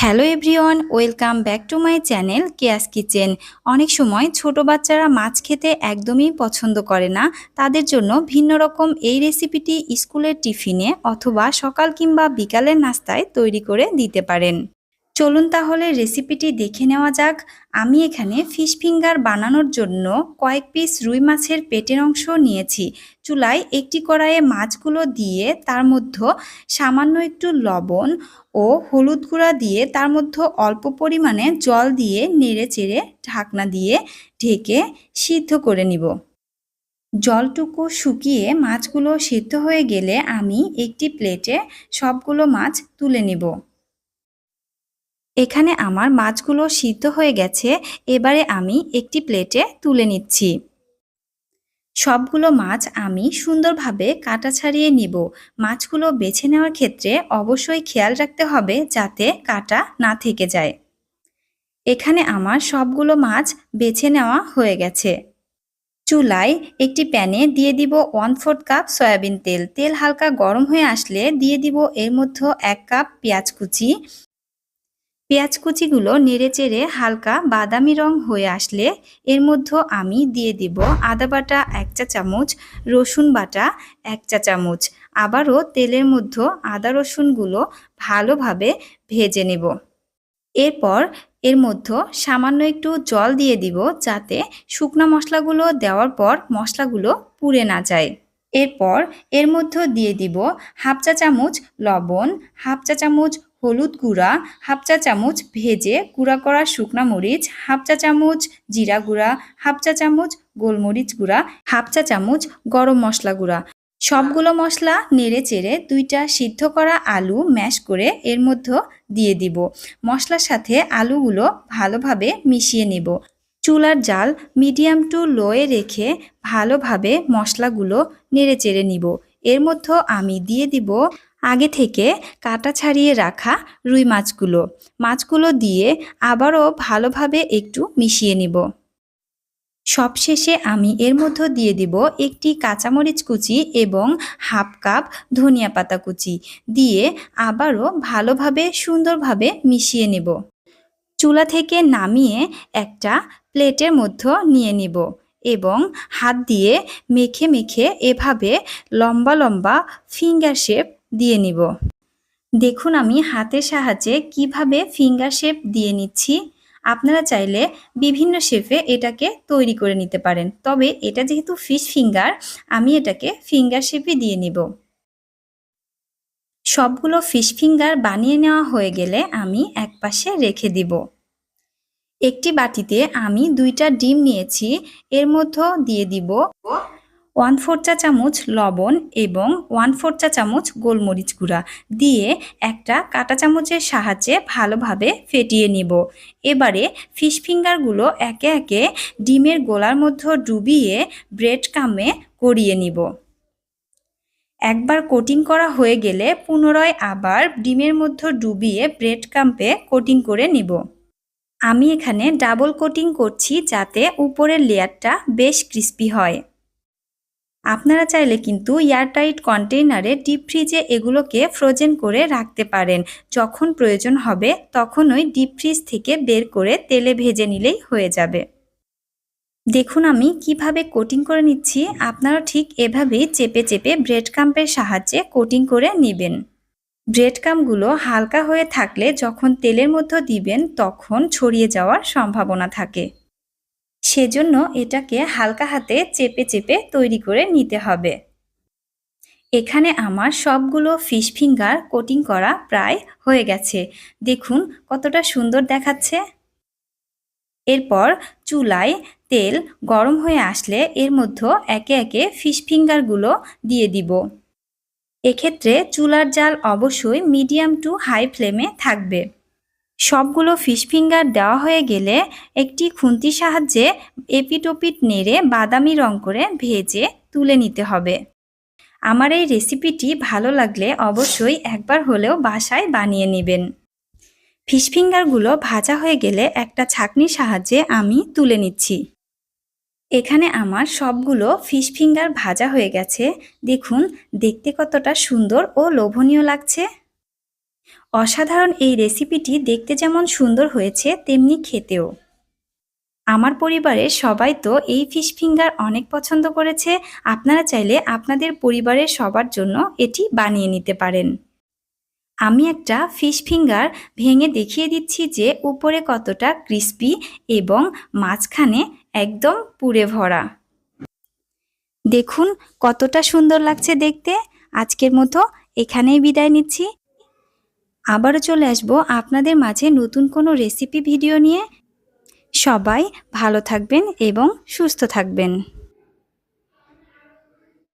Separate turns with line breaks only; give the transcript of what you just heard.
Hello everyone, welcome back to my channel Keya's kitchen. অনেক সময় ছোট বাচ্চারা মাছ খেতে একদমই পছন্দ করে না। তাদের জন্য ভিন্ন রকম এই রেসিপিটি স্কুলের টিফিনে অথবা সকাল কিংবা বিকালের নাস্তায় তৈরি করে দিতে পারেন। চলুন তাহলে রেসিপিটি দেখে নেওয়া যাক। আমি এখানে ফিশ ফিঙ্গার বানানোর জন্য কয়েক পিস রুই মাছের পেটের অংশ নিয়েছি। চুলায় একটি কড়াইয়ে মাছগুলো দিয়ে তার মধ্যে সামান্য একটু লবণ ও হলুদ গুঁড়া দিয়ে তার মধ্যে অল্প পরিমাণে জল দিয়ে নেড়ে চেড়ে ঢাকনা দিয়ে ঢেকে সিদ্ধ করে নিব। জলটুকু শুকিয়ে মাছগুলো সিদ্ধ হয়ে গেলে আমি একটি প্লেটে সবগুলো মাছ তুলে নিব। এখানে আমার মাছগুলো সিদ্ধ হয়ে গেছে, এবারে আমি একটি প্লেটে তুলে নিচ্ছি। সবগুলো মাছ আমি সুন্দরভাবে কাটা ছাড়িয়ে নিব। মাছগুলো বেছে নেওয়ার ক্ষেত্রে অবশ্যই খেয়াল রাখতে হবে যাতে কাটা না থেকে যায়। এখানে আমার সবগুলো মাছ বেছে নেওয়া হয়ে গেছে। চুলায় একটি প্যানে দিয়ে দিব ওয়ান ফোর্থ কাপ সয়াবিন তেল। তেল হালকা গরম হয়ে আসলে দিয়ে দিব এর মধ্যে এক কাপ পেঁয়াজ কুচি পেঁয়াজ কুচিগুলো নেড়ে চেড়ে হালকা বাদামি রং হয়ে আসলে এর মধ্যে আমি দিয়ে দিব আদা বাটা এক চা চামচ, রসুন বাটা এক চা চামচ। আবারও তেলের মধ্যে আদা রসুনগুলো ভালোভাবে ভেজে নেব। এরপর এর মধ্যে সামান্য একটু জল দিয়ে দিব যাতে শুকনো মশলাগুলো দেওয়ার পর মশলাগুলো পুড়ে না যায়। এরপর এর মধ্যে দিয়ে দিব হাফ চা চামচ লবণ, হাফ চা চামচ হলুদ গুঁড়া, হাফ চা চামচ ভেজে গুঁড়া করা শুকনা মরিচ, হাফ চা চামচ জিরা গুঁড়া, হাফ চা চামচ গোলমরিচ গুঁড়া, হাফ চা চামচ গরম মশলা গুঁড়া। সবগুলো মশলা নেড়ে চেড়ে দুইটা সিদ্ধ করা আলু ম্যাশ করে এর মধ্যে দিয়ে দিব। মশলার সাথে আলুগুলো ভালোভাবে মিশিয়ে নেব। চুলার জাল মিডিয়াম টু লোয়ে রেখে ভালোভাবে মশলাগুলো নেড়ে চেড়ে নিব। এর মধ্যে আমি দিয়ে দিব আগে থেকে কাটা ছাড়িয়ে রাখা রুই মাছগুলো। মাছগুলো দিয়ে আবারও ভালোভাবে একটু মিশিয়ে নিব। সবশেষে আমি এর মধ্যে দিয়ে দিব একটি কাঁচামরিচ কুচি এবং হাফ কাপ ধনিয়া পাতা কুচি। দিয়ে আবারও ভালোভাবে সুন্দরভাবে মিশিয়ে নেব। চুলা থেকে নামিয়ে একটা প্লেটের মধ্যে নিয়ে নিব এবং হাত দিয়ে মেখে মেখে এভাবে লম্বা লম্বা ফিঙ্গার শেপ দিয়ে নিব। দেখুন আমি হাতের সাহায্যে কীভাবে ফিঙ্গার শেপ দিয়ে নিচ্ছি। আপনারা চাইলে বিভিন্ন শেপে এটাকে তৈরি করে নিতে পারেন। তবে এটা যেহেতু ফিশ ফিঙ্গার আমি এটাকে ফিঙ্গার শেপই দিয়ে নিব। সবগুলো ফিশ ফিঙ্গার বানিয়ে নেওয়া হয়ে গেলে আমি এক পাশে রেখে দিব। একটি বাটিতে আমি দুইটা ডিম নিয়েছি। এর মধ্যে দিয়ে দিব ওয়ান ফোর চা চামচ লবণ এবং ওয়ান ফোর চা চামচ গোলমরিচ গুঁড়া দিয়ে একটা কাটা চামচের সাহায্যে ভালোভাবে ফেটিয়ে নিব। এবারে ফিশ ফিঙ্গারগুলো একে একে ডিমের গোলার মধ্যে ডুবিয়ে ব্রেড কামে করিয়ে নিব। একবার কোটিং করা হয়ে গেলে পুনরায় আবার ডিমের মধ্যে ডুবিয়ে ব্রেড কাম্পে কোটিং করে নিব। আমি এখানে ডাবল কোটিং করছি যাতে উপরের লেয়ারটা বেশ ক্রিস্পি হয়। আপনারা চাইলে কিন্তু এয়ারটাইট কন্টেইনারে ডিপ ফ্রিজে এগুলোকে ফ্রোজেন করে রাখতে পারেন। যখন প্রয়োজন হবে, তখনই ডিপ ফ্রিজ থেকে বের করে তেলে ভেজে নিলেই হয়ে যাবে। দেখুন আমি কীভাবে কোটিং করে নিচ্ছি। আপনারা ঠিক এভাবেই চেপে চেপে ব্রেড কাম্পের সাহায্যে কোটিং করে নেবেন। ব্রেড কামগুলো হালকা হয়ে থাকলে যখন তেলের মধ্যে দিবেন, তখন ছড়িয়ে যাওয়ার সম্ভাবনা থাকে। সেজন্য এটাকে হালকা হাতে চেপে চেপে তৈরি করে নিতে হবে। এখানে আমার সবগুলো ফিশ ফিঙ্গার কোটিং করা প্রায় হয়ে গেছে। দেখুন কতটা সুন্দর দেখাচ্ছে। এরপর চুলায় তেল গরম হয়ে আসলে এর মধ্যে একে একে ফিশ ফিঙ্গারগুলো দিয়ে দিব। এক্ষেত্রে চুলার জাল অবশ্যই মিডিয়াম টু হাই ফ্লেমে থাকবে। সবগুলো ফিশ ফিঙ্গার দেওয়া হয়ে গেলে একটি খুন্তির সাহায্যে এপিটোপিট নেড়ে বাদামি রং করে ভেজে তুলে নিতে হবে। আমার এই রেসিপিটি ভালো লাগলে অবশ্যই একবার হলেও বাসায় বানিয়ে নেবেন। ফিশ ফিঙ্গারগুলো ভাজা হয়ে গেলে একটা ছাকনির সাহায্যে আমি তুলে নিচ্ছি। এখানে আমার সবগুলো ফিশ ফিঙ্গার ভাজা হয়ে গেছে। দেখুন, দেখতে কতটা সুন্দর ও লোভনীয় লাগছে। অসাধারণ এই রেসিপিটি দেখতে যেমন সুন্দর হয়েছে, তেমনি খেতেও। আমার পরিবারের সবাই তো এই ফিশ ফিঙ্গার অনেক পছন্দ করেছে। আপনারা চাইলে আপনাদের পরিবারের সবার জন্য এটি বানিয়ে নিতে পারেন। আমি একটা ফিশ ফিঙ্গার ভেঙে দেখিয়ে দিচ্ছি যে উপরে কতটা ক্রিস্পি এবং মাঝখানে একদম পুড়ে ভরা। দেখুন কতটা সুন্দর লাগছে দেখতে। আজকের মতো এখানেই বিদায় নিচ্ছি। আবারও চলে আসব আপনাদের মাঝে নতুন কোনো রেসিপি ভিডিও নিয়ে। সবাই ভালো থাকবেন এবং সুস্থ থাকবেন।